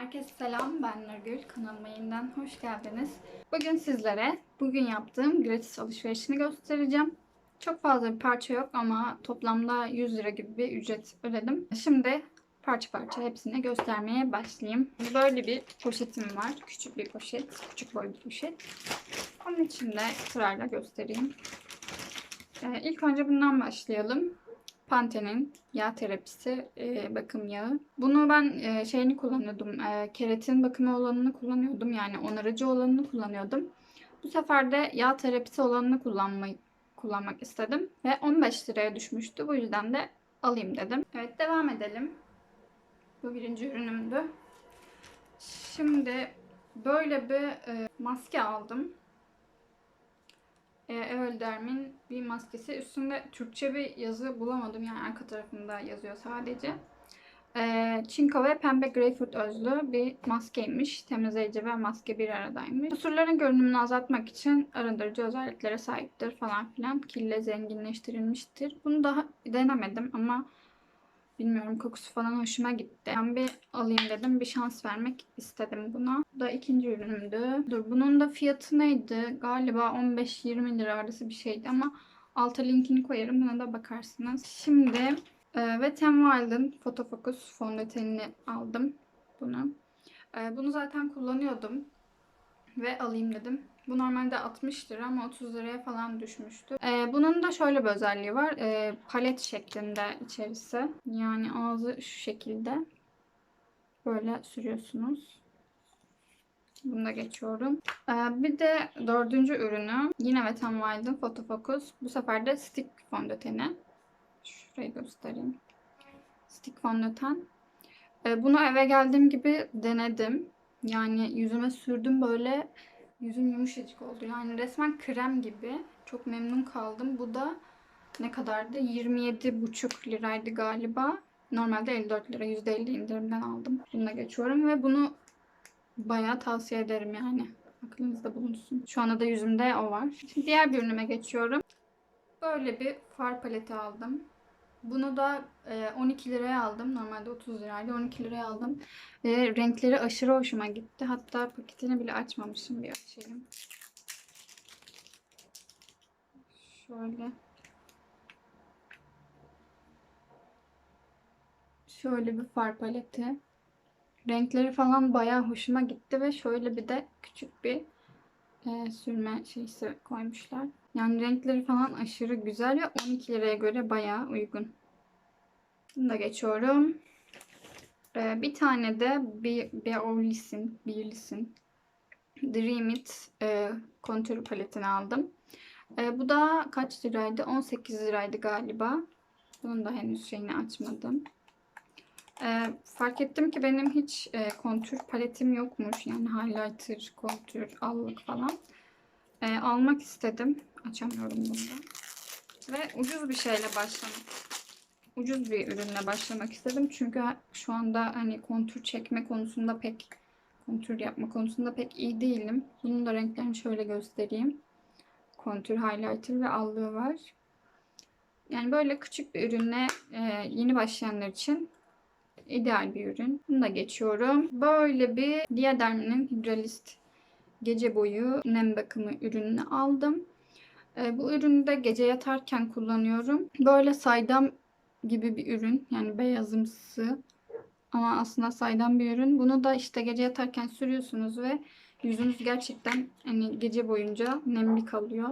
Herkese selam, ben Nurgül. Kanalıma yeniden hoş geldiniz. Bugün sizlere bugün yaptığım gratis alışverişini göstereceğim. Çok fazla bir parça yok ama toplamda 100 lira gibi bir ücret ödedim. Şimdi parça parça hepsini göstermeye başlayayım. Böyle bir poşetim var. Küçük bir poşet, küçük boy bir poşet. Onun içinde sırayla göstereyim. Ee, ilk önce bundan başlayalım. Pantene'in yağ terapisi e, bakım yağı. Bunu ben e, şeyini kullanıyordum. E, keratin bakımı olanını kullanıyordum. Yani onarıcı olanını kullanıyordum. Bu sefer de yağ terapisi olanını kullanmayı kullanmak istedim. Ve 15 liraya düşmüştü. Bu yüzden de alayım dedim. Evet devam edelim. Bu birinci ürünümdü. Şimdi böyle bir e, maske aldım. E, Eölderm'in bir maskesi. Üstünde Türkçe bir yazı bulamadım. Yani arka tarafında yazıyor sadece. E, çinko ve pembe greyfurt özlü bir maskeymiş. Temizleyici ve maske bir aradaymış. Kusurların görünümünü azaltmak için arındırıcı özelliklere sahiptir falan filan. Kille zenginleştirilmiştir. Bunu daha denemedim ama bilmiyorum kokusu falan hoşuma gitti. Ben bir alayım dedim. Bir şans vermek istedim buna. Bu da ikinci ürünümdü. Dur bunun da fiyatı neydi? Galiba 15-20 lira arası bir şeydi ama alta linkini koyarım. Buna da bakarsınız. Şimdi e, Wet n Wild'ın Photofocus fondötenini aldım. Bunu. E, bunu zaten kullanıyordum. Ve alayım dedim. Bu normalde 60 lira ama 30 liraya falan düşmüştü. Ee, bunun da şöyle bir özelliği var. Ee, palet şeklinde içerisi. Yani ağzı şu şekilde. Böyle sürüyorsunuz. Bunu da geçiyorum. Ee, bir de dördüncü ürünü yine Wet n Wild'ın Photofocus. Bu sefer de stick fondöteni. Şurayı göstereyim. Stick fondöten. Ee, bunu eve geldiğim gibi denedim. Yani yüzüme sürdüm böyle yüzüm yumuşacık oldu. Yani resmen krem gibi. Çok memnun kaldım. Bu da ne kadardı? 27,5 liraydı galiba. Normalde 54 lira. %50 indirimden aldım. Bununla geçiyorum ve bunu bayağı tavsiye ederim yani. Aklınızda bulunsun. Şu anda da yüzümde o var. Şimdi diğer bir ürünüme geçiyorum. Böyle bir far paleti aldım. Bunu da e, 12 liraya aldım. Normalde 30 liraydı. 12 liraya aldım. Ve renkleri aşırı hoşuma gitti. Hatta paketini bile açmamışım. Bir açayım. Şöyle. Şöyle bir far paleti. Renkleri falan bayağı hoşuma gitti ve şöyle bir de küçük bir e, sürme şeysi koymuşlar. Yani renkleri falan aşırı güzel ve 12 liraya göre bayağı uygun. Bunu da geçiyorum. Ee, bir tane de bir Beolis'in, Beolis'in Dream It e, kontür paletini aldım. E, bu da kaç liraydı? 18 liraydı galiba. Bunun da henüz şeyini açmadım. E, fark ettim ki benim hiç e, kontür paletim yokmuş. Yani highlighter, kontür, allık falan. E, almak istedim. Açamıyorum bunu. Ve ucuz bir şeyle başlamak. Ucuz bir ürünle başlamak istedim. Çünkü şu anda hani kontür çekme konusunda pek kontür yapma konusunda pek iyi değilim. Bunun da renklerini şöyle göstereyim. Kontür, highlighter ve allığı var. Yani böyle küçük bir ürünle e, yeni başlayanlar için ideal bir ürün. Bunu da geçiyorum. Böyle bir Diaderm'in Hydralist gece boyu nem bakımı ürününü aldım. E, bu ürünü de gece yatarken kullanıyorum. Böyle saydam gibi bir ürün. Yani beyazımsı. Ama aslında saydam bir ürün. Bunu da işte gece yatarken sürüyorsunuz ve yüzünüz gerçekten hani gece boyunca nemli kalıyor.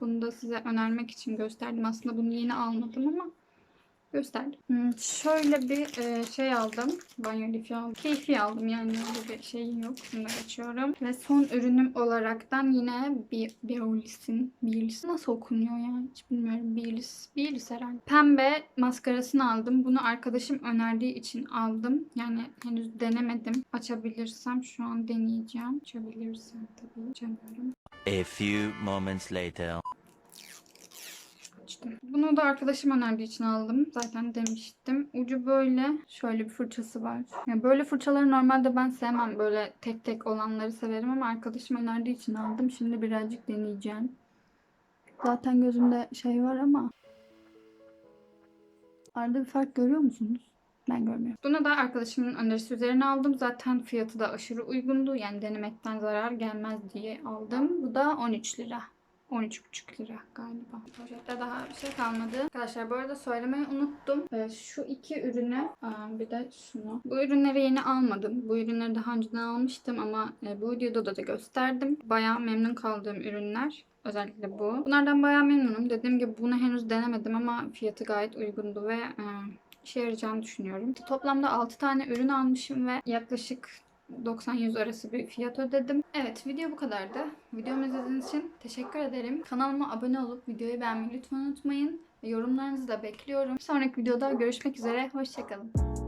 Bunu da size önermek için gösterdim. Aslında bunu yeni almadım ama gösterdim. Hmm, şöyle bir e, şey aldım. Banyo lifi aldım. Keyfi aldım yani öyle bir şeyim yok. Bunu da geçiyorum. Ve son ürünüm olaraktan yine bir Biolis'in Biolis nasıl okunuyor ya hiç bilmiyorum. Biolis. Biolis herhalde. Pembe maskarasını aldım. Bunu arkadaşım önerdiği için aldım. Yani henüz denemedim. Açabilirsem şu an deneyeceğim. Açabilirsem tabii. Açamıyorum. A few moments later. Açtım. Bunu da arkadaşım önerdiği için aldım. Zaten demiştim. Ucu böyle. Şöyle bir fırçası var. Yani böyle fırçaları normalde ben sevmem. Böyle tek tek olanları severim ama arkadaşım önerdiği için aldım. Şimdi birazcık deneyeceğim. Zaten gözümde şey var ama arada bir fark görüyor musunuz? Ben görmüyorum. Bunu da arkadaşımın önerisi üzerine aldım. Zaten fiyatı da aşırı uygundu. Yani denemekten zarar gelmez diye aldım. Bu da 13 lira. 13,5 lira galiba. Poşette daha bir şey kalmadı. Arkadaşlar bu arada söylemeyi unuttum. Ee, şu iki ürünü bir de şunu. Bu ürünleri yeni almadım. Bu ürünleri daha önceden almıştım ama e, bu videoda da, da gösterdim. Bayağı memnun kaldığım ürünler. Özellikle bu. Bunlardan bayağı memnunum. Dediğim gibi bunu henüz denemedim ama fiyatı gayet uygundu ve e, işe yarayacağını düşünüyorum. Toplamda 6 tane ürün almışım ve yaklaşık 90-100 arası bir fiyat ödedim. Evet video bu kadardı. Videomu izlediğiniz için teşekkür ederim. Kanalıma abone olup videoyu beğenmeyi lütfen unutmayın. Yorumlarınızı da bekliyorum. Bir sonraki videoda görüşmek üzere. Hoşçakalın.